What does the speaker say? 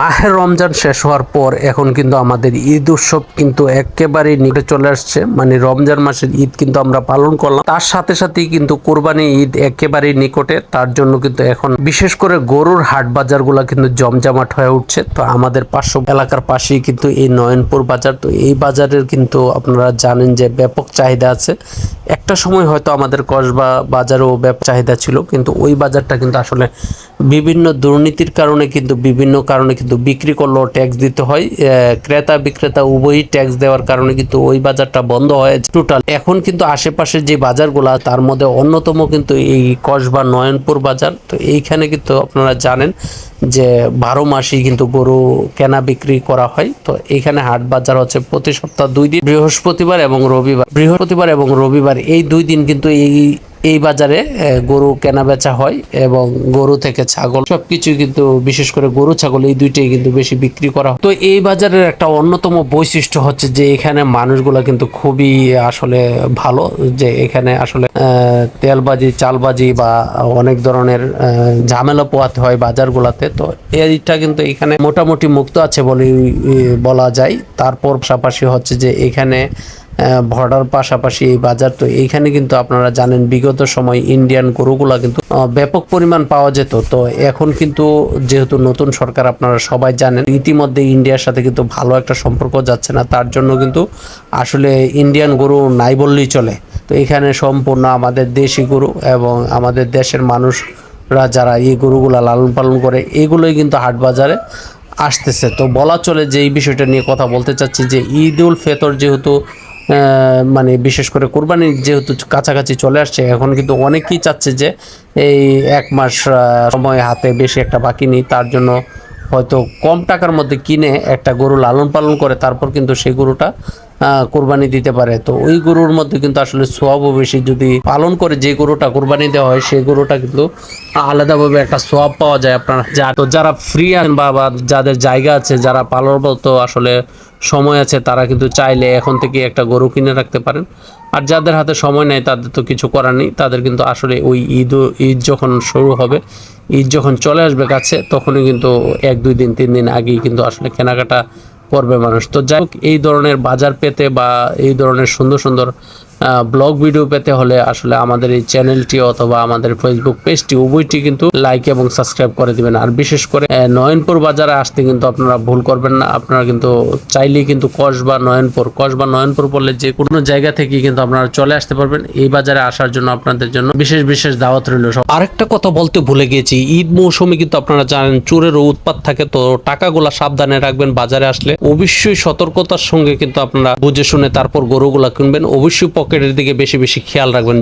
মাহের রমজান শেষ হওয়ার পর এখন কিন্তু আমাদের ঈদ উৎসব কিন্তু একেবারেই নিকটে চলে আসছে। মানে রমজান মাসের ঈদ কিন্তু আমরা পালন করলাম। তার সাথে সাথেই কিন্তু কোরবানি ঈদ একেবারেই নিকটে। তার জন্য কিন্তু এখন বিশেষ করে গরুর হাট বাজারগুলো কিন্তু জমজমাট হয়ে উঠছে। তো আমাদের পার্শ্ব এলাকার পাশেই কিন্তু এই নয়নপুর বাজার। তো এই বাজারের কিন্তু আপনারা জানেন যে ব্যাপক চাহিদা আছে। একটা সময় হয়তো আমাদের কসবা বাজারও ব্যাপক চাহিদা ছিল। কিন্তু ওই বাজারটা কিন্তু আসলে বিভিন্ন দুর্নীতির কারণে কিন্তু বিভিন্ন কারণে কিন্তু বিক্রি করলেও ট্যাক্স দিতে হয়। ক্রেতা বিক্রেতা উভয়ই ট্যাক্স দেওয়ার কারণে কিন্তু ওই বাজারটা বন্ধ হয় টোটাল এখন কিন্তু আশেপাশে যে বাজারগুলা, তার মধ্যে অন্যতম কিন্তু এই কসবা নয়নপুর বাজার। তো এইখানে কিন্তু আপনারা জানেন যে বারো মাসই কিন্তু গরু কেনা বিক্রি করা হয়। তো এইখানে হাট বাজার হচ্ছে প্রতি সপ্তাহ দুই দিন, বৃহস্পতিবার এবং রবিবার। বৃহস্পতিবার এবং রবিবার এই দুই দিন কিন্তু এই এই বাজারে গরু কেনা বেচা হয় এবং গরু থেকে ছাগল, সবকিছু কিন্তু বিশেষ করে গরু, ছাগল এই দুইটাই কিন্তু বেশি বিক্রি করা হয়। তো এই বাজারের একটা অন্যতম বৈশিষ্ট্য হচ্ছে যে এখানে মানুষগুলা কিন্তু খুবই আসলে ভালো, যে এখানে আসলে তেলবাজি, চালবাজি বা অনেক ধরনের ঝামেলা পোয়াতে হয় বাজারগুলাতে। তো এইটা কিন্তু এখানে মোটামুটি মুক্ত আছে বলে বলা যায়। তারপর পাশাপাশি হচ্ছে যে এখানে ভর্ডার পাশাপাশি এই বাজার, তো এইখানে কিন্তু আপনারা জানেন বিগত সময় ইন্ডিয়ান গরুগুলা কিন্তু ব্যাপক পরিমাণ পাওয়া যেত। তো এখন কিন্তু যেহেতু নতুন সরকার, আপনারা সবাই জানেন, ইতিমধ্যে ইন্ডিয়ার সাথে কিন্তু ভালো একটা সম্পর্ক যাচ্ছে না। তার জন্য কিন্তু আসলে ইন্ডিয়ান গরু নাই বললেই চলে। তো এখানে সম্পূর্ণ আমাদের দেশি গরু এবং আমাদের দেশের মানুষরা যারা এই গরুগুলা লালন পালন করে, এগুলোই কিন্তু হাট বাজারে আসতেছে। তো বলা চলে যে এই বিষয়টা নিয়ে কথা বলতে চাচ্ছি যে ঈদ উল ফেতর যেহেতু মানে বিশেষ করে কোরবানি যেহেতু কাছাকাছি চলে আসছে, এখন কিন্তু অনেকেই চাচ্ছে যে এই এক মাস সময় হাতে বেশি একটা বাকি নেই, তার জন্য হয়তো কম টাকার মধ্যে কিনে একটা গরু লালন পালন করে, তারপর কিন্তু সেই গরুটা কোরবানি দিতে পারে। তো ওই গরুর মধ্যে কিন্তু আসলে সোয়াবও বেশি। যদি পালন করে যে গরুটা কোরবানি দেওয়া হয়, সেই গরুটা কিন্তু আলাদাভাবে একটা সোয়াব পাওয়া যায় আপনার। যা, তো যারা ফ্রি আছেন বা যাদের জায়গা আছে, যারা পালন মতো আসলে সময় আছে, তারা কিন্তু চাইলে এখন থেকে একটা গরু কিনে রাখতে পারেন। আর যাদের হাতে সময় নেই, তাদের তো কিছু করার নেই। তাদের কিন্তু আসলে ওই ঈদ ঈদ যখন শুরু হবে, ঈদ যখন চলে আসবে কাছে, তখনই কিন্তু এক, দুই দিন, তিন দিন আগেই কিন্তু আসলে কেনাকাটা করবে মানুষ। তো যাই হোক এই ধরনের বাজার পেতে বা এই ধরনের সুন্দর সুন্দর ব্লগ ভিডিও পেতে হলে আসলে আমাদের এই চ্যানেলটি অথবা আমাদের ফেসবুক পেজটি উভয়টি কিন্তু লাইক এবং সাবস্ক্রাইব করে দিবেন। আর বিশেষ করে নয়নপুর বাজারে আসতে কিন্তু আপনারা ভুল করবেন না। আপনারা কিন্তু চাইলেই কিন্তু কস বা নয়নপুর কস বা নয়নপুর বললে যে কোনো জায়গা থেকে কিন্তু আপনারা চলে আসতে পারবেন। এই বাজারে আসার জন্য আপনাদের জন্য বিশেষ বিশেষ দাওয়াত রইল। সব আরেকটা কথা বলতে ভুলে গিয়েছি, ঈদ মৌসুমে কিন্তু আপনারা জানেন চোরের উৎপাত থাকে, তো টাকাগুলা সাবধানে রাখবেন বাজারে আসলে। অবশ্যই সতর্কতার সঙ্গে কিন্তু আপনারা বুঝে শুনে তারপর গরুগুলা কিনবেন। অবশ্যই পকেটের দিকে বেশি বেশি খেয়াল রাখবেন